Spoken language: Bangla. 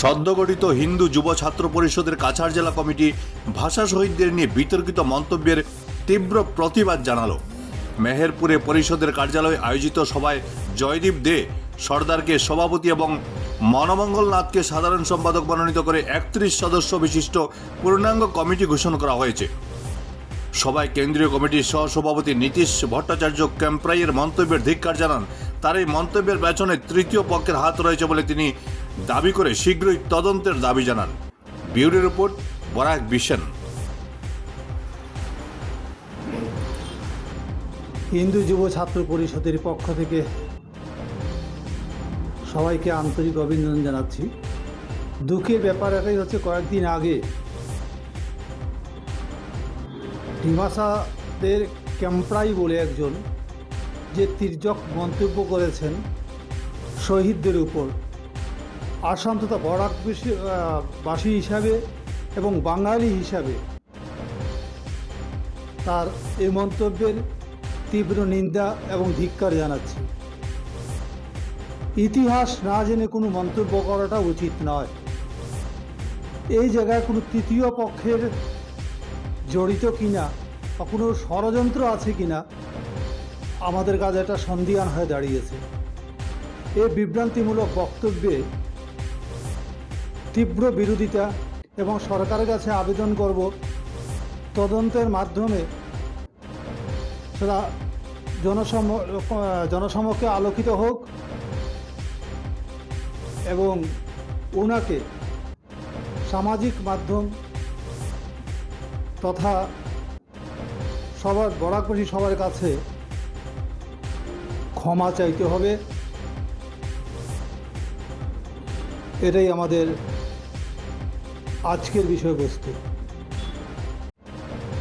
সদ্যগঠিত হিন্দু যুব ছাত্র পরিষদের কাছাড় জেলা কমিটি ভাষা শহীদদের নিয়ে বিতর্কিত মন্তব্যের তীব্র প্রতিবাদ জানালো। মেহেরপুরে পরিষদের কার্যালয়ে আয়োজিত সভায় জয়দীপ দে, সর্দারকে সভাপতি এবং মনমঙ্গল নাথকে সাধারণ সম্পাদক মনোনীত করে একত্রিশ সদস্য বিশিষ্ট পূর্ণাঙ্গ কমিটি ঘোষণা করা হয়েছে। সভায় কেন্দ্রীয় কমিটির সহসভাপতি নীতিশ ভট্টাচার্য ক্যাম্প্রাইয়ের মন্তব্যের ধিক্কার জানান। তার এই মন্তব্যের পেছনে তৃতীয় পক্ষের হাত রয়েছে বলে তিনি দাবি করে শীঘ্রই তদন্তের দাবি জানান। Bureau report, Barak Bishen. Hindu যুব ছাত্র পরিষদের পক্ষ থেকে সবাইকে আন্তরিক অভিনন্দন জানাচ্ছি। দুঃখের ব্যাপার এটাই হচ্ছে, কয়েকদিন আগে ডিমাসাদের ক্যাম্প্রাই বলে একজন যে তির্যক মন্তব্য করেছেন শহীদদের উপর। আসাম তথা বরাক বাসী হিসাবে এবং বাঙালি হিসাবে তার এই মন্তব্যের তীব্র নিন্দা এবং ধিক্কার জানাচ্ছি। ইতিহাস না জেনে কোনো মন্তব্য করাটা উচিত নয়। এই জায়গায় কোনো তৃতীয় পক্ষের জড়িত কিনা বা কোনো ষড়যন্ত্র আছে কিনা, আমাদের কাছে একটা সন্দিহান হয়ে দাঁড়িয়েছে। এই বিভ্রান্তিমূলক বক্তব্যে তীব্র বিরোধিতা এবং সরকারের কাছে আবেদন করব তদন্তের মাধ্যমে সেটা জনসম জনসমক্ষে আলোকিত হোক এবং ওনাকে সামাজিক মাধ্যম তথা সবার বরাকবাসী সবার কাছে ক্ষমা চাইতে হবে। এটাই আমাদের আজকের বিষয়বস্তু।